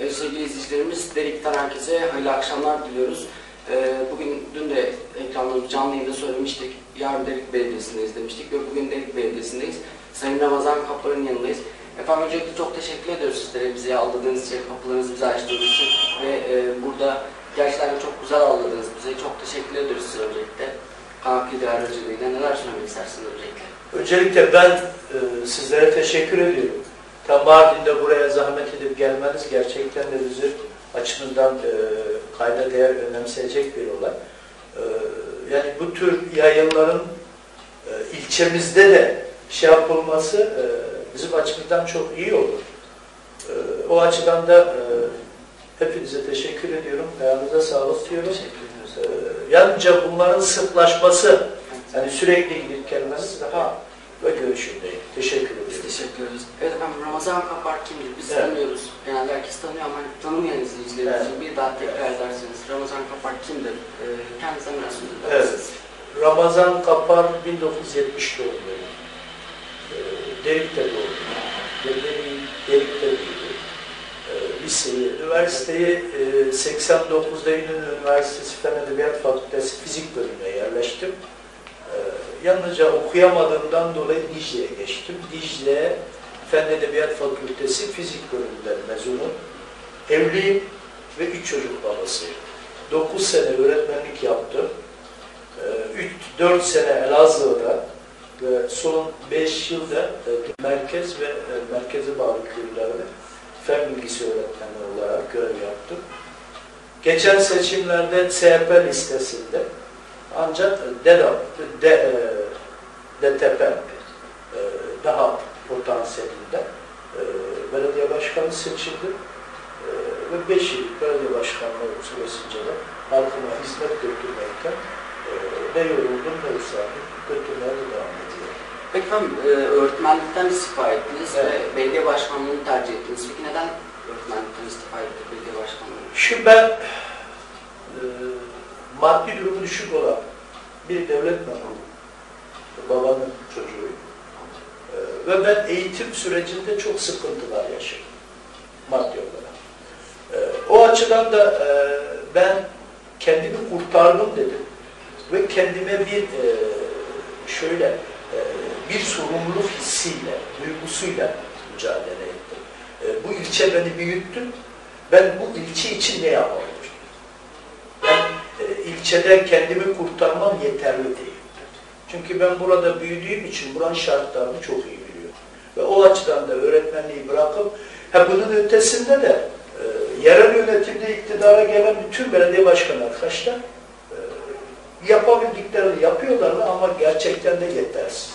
Evet, sevgili izleyicilerimiz, Delik'ten herkese hayırlı akşamlar diliyoruz. Ee, bugün, dün de ekranlarımız canlı yayında söylemiştik. Yarın Delik Belediyesi'ndeyiz demiştik ve bugün Delik Belediyesi'ndeyiz. Sayın Ramazan Kaplar'ın yanındayız. Efendim öncelikle çok teşekkür ediyoruz sizlere bizi aldığınız için, kapılarınızı bize açtığınız için ve e, burada gerçekten çok güzel ağırladınız bize. Çok teşekkür ediyoruz size öncelikle. Kanal Lider aracılığıyla neler söylemek istersiniz öncelikle? Öncelikle ben e, sizlere teşekkür ediyorum. Tam Mardin'de buraya zahmet edip gelmeniz gerçekten de bizi açımızdan e, kayda değer önemseyecek bir olay. E, yani bu tür yayınların e, ilçemizde de şey yapılması e, bizim açımızdan çok iyi olur. E, o açıdan da e, hepinize teşekkür ediyorum. Ayağınıza sağlık diyorum. Teşekkür ediyoruz. E, yalnızca bunların sıklaşması, yani sürekli gidip gelmesi daha ve görüşündeyim. Teşekkür ediyorum. Teşekkür ederiz. Evet efendim Ramazan Kapar kimdir? Biz Evet. tanıyoruz. Genelde herkes tanıyor ama tanımayan izleyicilerimiz için bir daha tekrar ederseniz. Ramazan Kapar kimdir? Ee, kendinizden biraz söz eder Evet. Ramazan Kapar 1970 doğumluyum. Ee, Delik'te doğdum. Delik'te, Delik'te büyüdüm. Ee, liseyi, üniversiteyi e, 89'da İnönü Üniversitesi Fen Edebiyat Fakültesi Fizik bölümüne yerleştim. Ee, yalnızca okuyamadığımdan dolayı Dicle'ye geçtim. Dicle Fen Edebiyat Fakültesi Fizik bölümünden mezunum. Evliyim ve üç çocuk babasıyım. 9 sene öğretmenlik yaptım. 3-4 sene Elazığ'da ve son 5 yılda e, merkez ve e, merkeze bağlı köylerde fen bilgisi öğretmeni olarak görev yaptım. Geçen seçimlerde CHP listesinde ancak DEDA, D, DTP e, daha potansiyelinde e, belediye başkanı seçildi. E, ve 5 yıl belediye başkanlığı süresince de halkıma hizmet götürmekten e, ne yoruldum ne usandım götürmeye de devam ediyorum. Peki efendim e, öğretmenlikten istifa ettiniz Evet. ve belediye başkanlığını tercih ettiniz. Peki neden öğretmenlikten istifa ettik belediye başkanlığını? Şimdi ben e, maddi durumu düşük olan bir devlet memuru, babanın çocuğuyum. E, ve ben eğitim sürecinde çok sıkıntılar yaşadım maddi olarak. E, o açıdan da e, ben kendimi kurtardım dedim ve kendime bir e, şöyle e, bir sorumluluk hissiyle, duygusuyla mücadele ettim. Bu ilçe beni büyüttü. Ben bu ilçe için ne yapabilirim? Ben e, ilçede kendimi kurtarmam yeterli değil. Çünkü ben burada büyüdüğüm için buranın şartlarını çok iyi biliyorum. Ve o açıdan da öğretmenliği bırakıp, ha bunun ötesinde de e, yerel yönetimde iktidara gelen bütün belediye başkan arkadaşlar e, yapabildiklerini yapıyorlar ama gerçekten de yetersiz.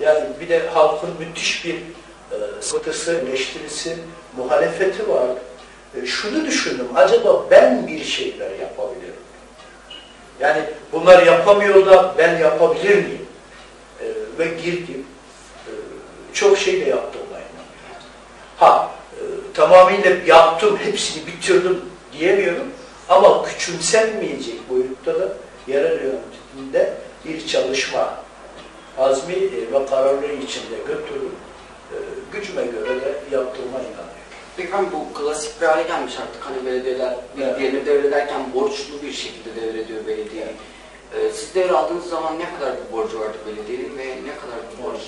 Yani bir de halkın müthiş bir e, sıkıntısı, eleştirisi, muhalefeti var. E, şunu düşündüm, acaba ben bir şeyler yapabilirim. Yani bunlar yapamıyor da ben yapabilir miyim? E, ve girdim. E, çok şey de yaptım ben. Ha, e, tamamıyla yaptım, hepsini bitirdim diyemiyorum. Ama küçümsenmeyecek boyutta da yerel yönetimde bir çalışma azmi e, ve kararlı içinde götürüp e, gücüme göre de yaptığıma inanıyorum. Peki efendim bu klasik bir hale gelmiş artık. Hani belediyeler Evet. bilgilerini devrederken borçlu bir şekilde devrediyor belediyeyi. Ee, siz devraldığınız zaman ne kadar bir borcu vardı belediyenin ve ne kadar bir borç?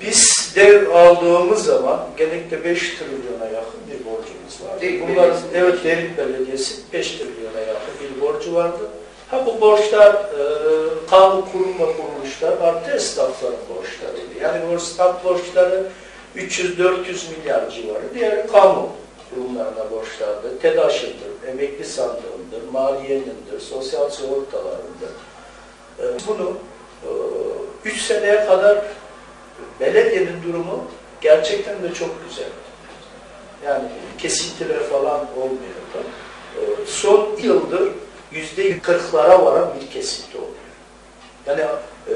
Biz dev aldığımız zaman genellikle 5 trilyona yakın bir borcumuz vardı. Derik Bunların, Belediyesi. evet Derik Belediyesi 5 trilyona yakın bir borcu vardı. Ha bu borçlar e, kamu kurum ve kuruluşlar artı esnafların borçlarıydı. Yani bu esnaf borçları 300-400 milyar civarı. Diğeri kamu kurumlarına borçlardı. TEDAŞ'ındır, emekli sandığındır, maliyenindir, sosyal sigortalarındır. E, bunu 3 seneye kadar belediyenin durumu gerçekten de çok güzel. Yani kesintiler falan olmuyordu. Ee, Son yıldır yüzde kırklara varan bir kesinti oluyor. Yani e,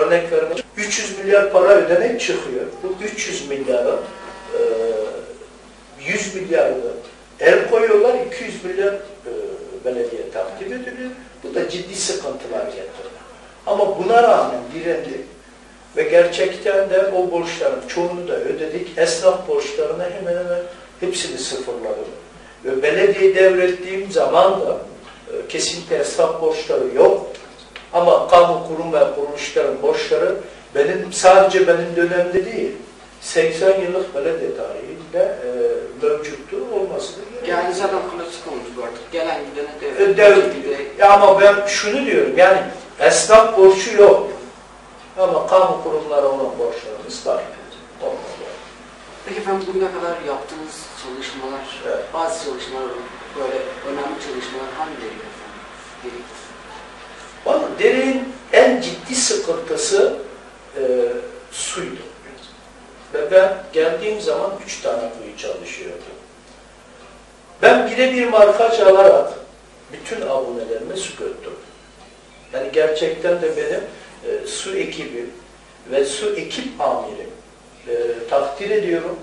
örnek vermek 300 milyar para ödenek çıkıyor. Bu 300 milyara e, 100 milyarını el koyuyorlar, 200 milyar e, belediye takdim ediliyor. Bu da ciddi sıkıntılar getiriyor. Ama buna rağmen direndik ve gerçekten de o borçların çoğunu da ödedik. Esnaf borçlarına hemen hemen Hepsini sıfırladım. Ve belediye devrettiğim zaman da e, kesinlikle esnaf borçları yok. Ama kamu kurum ve kuruluşların borçları benim sadece benim dönemde değil, 80 yıllık belediye tarihinde e, mevcuttu olması gerekiyor. Yani zaten klasik bu artık. Gelen gidene devlet. devlet- de- Ya ama ben şunu diyorum yani esnaf borcu yok. Ama kamu kurumlara olan borçlarımız var. Olmalı. Peki efendim bugüne kadar yaptığınız çalışmalar, Evet. bazı çalışmalar, böyle önemli çalışmalar hangileri efendim? Dedik. Vallahi derenin en ciddi sıkıntısı e, suydu. Ve ben geldiğim zaman üç tane kuyu çalışıyordu. Ben birebir markaj alarak bütün abonelerime su götürdüm. Yani gerçekten de benim e, su ekibim ve su ekip amirim e, takdir ediyorum.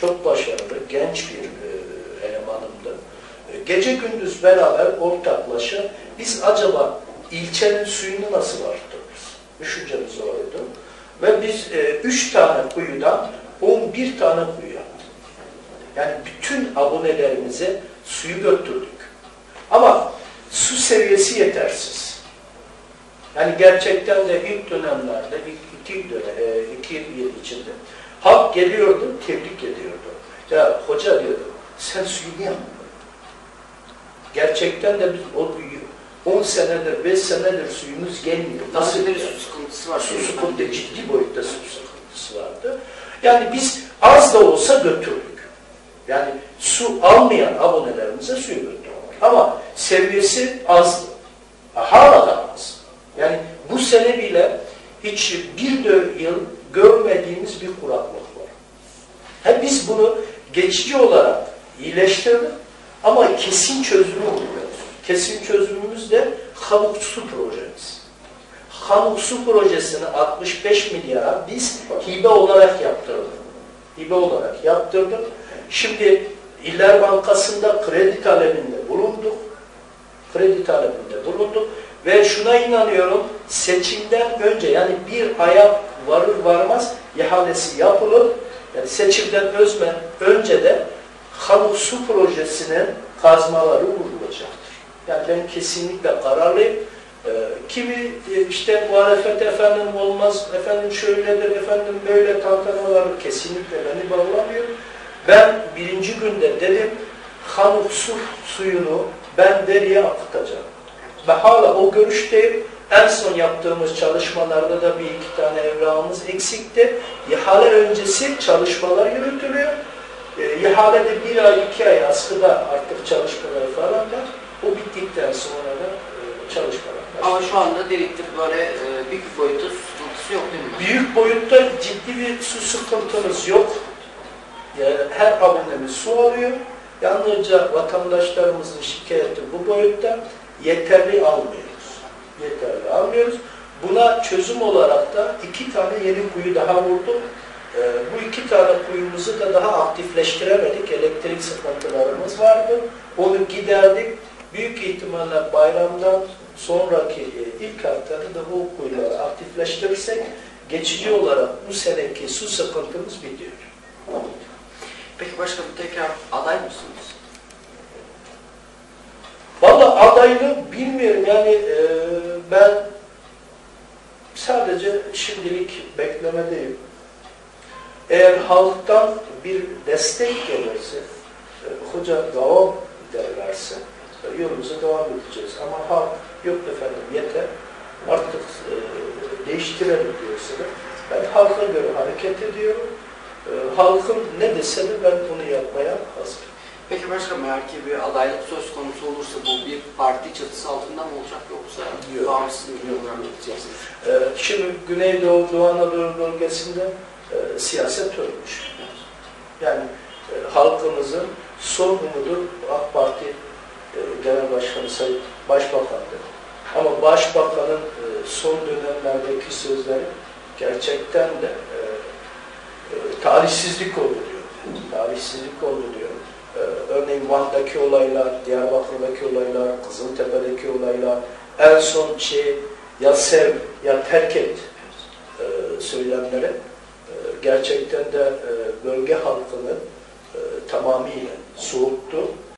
Çok başarılı, genç bir e, elemanımdı. E, gece gündüz beraber ortaklaşa biz acaba ilçenin suyunu nasıl arttırırız? Düşüncemiz oydu. Ve biz e, üç tane kuyudan 11 tane kuyu yaptık. Yani bütün abonelerimize suyu götürdük. Ama su seviyesi yetersiz. Yani gerçekten de ilk dönemlerde, ilk iki, dönem, iki yıl içinde halk geliyordu, tebrik ediyordu. Ya hoca diyordu, sen suyu niye? Gerçekten de biz o 10 senedir, 5 senedir suyumuz gelmiyor. Nasıl bir su sıkıntısı var? Su sıkıntı, ciddi boyutta su sıkıntısı vardı. Yani biz az da olsa götürdük. Yani su almayan abonelerimize suyu götürdük. Ama seviyesi azdı. Hala da az. Yani bu sene bile hiç bir de yıl görmediğimiz bir kuraklık var. He biz bunu geçici olarak iyileştirdik ama kesin çözümü buluyoruz. Kesin çözümümüz de Havuk Su projemiz. Havuk Su projesini 65 milyara biz hibe olarak yaptırdık. Hibe olarak yaptırdık. Şimdi İller Bankası'nda kredi talebinde bulunduk. Kredi talebinde bulunduk. Ve şuna inanıyorum, seçimden önce yani bir aya varır varmaz ihalesi yapılıp yani seçimden özmen önce de Haluk Su Projesi'nin kazmaları vurulacaktır. Yani ben kesinlikle kararlıyım. Ee, kimi e, işte muhalefet efendim olmaz, efendim şöyledir, efendim böyle tantanaları kesinlikle beni bağlamıyor. Ben birinci günde dedim Haluk Su suyunu ben deriye akıtacağım. Ve hala o görüşteyim. En son yaptığımız çalışmalarda da bir iki tane evrağımız eksikti. İhale öncesi çalışmalar yürütülüyor. E, ihalede bir ay, iki ay askıda artık çalışmaları falan var. O bittikten sonra da e, çalışmalar Ama şu anda böyle e, büyük boyutta su sıkıntısı yok değil mi? Büyük boyutta ciddi bir su sıkıntımız yok. Yani her abonemiz su alıyor. Yalnızca vatandaşlarımızın şikayeti bu boyutta yeterli almıyoruz. Yeterli almıyoruz. Buna çözüm olarak da iki tane yeni kuyu daha vurduk. Ee, bu iki tane kuyumuzu da daha aktifleştiremedik. Elektrik sıkıntılarımız vardı. Onu giderdik. Büyük ihtimalle bayramdan sonraki e, ilk haftada da bu kuyuları aktifleştirirsek geçici olarak bu seneki su sıkıntımız bitiyor. Peki başkanım tekrar aday mısınız? Valla adayını bilmiyorum yani e, ben sadece şimdilik beklemedeyim. Eğer halktan bir destek gelirse, e, hoca devam derlerse yolumuza devam edeceğiz. Ama halk yok efendim yeter artık e, değiştirelim diyorsa ben halka göre hareket ediyorum. E, halkın ne dese de ben onu yapmaya hazırım. Peki başkanım eğer ki bir adaylık söz konusu olursa bu bir parti çatısı altında mı olacak yoksa Yok. bağımsız bir program gideceksiniz? Ee, Şimdi Güneydoğu, Doğu Anadolu bölgesinde e, siyaset ölmüş. Yani e, halkımızın son umudu AK Parti Genel Başkanı Sayın Başbakan'dı. Ama Başbakan'ın e, son dönemlerdeki sözleri gerçekten de e, e, tarihsizlik oldu diyor. Tarihsizlik oldu diyor. E, örneğin Van'daki olaylar, Diyarbakır'daki olaylar, Kızıltepe'deki olaylar, en son şey ya sev ya terk et e, söylemleri e, gerçekten de e, bölge halkının e, tamam tamamıyla soğuttu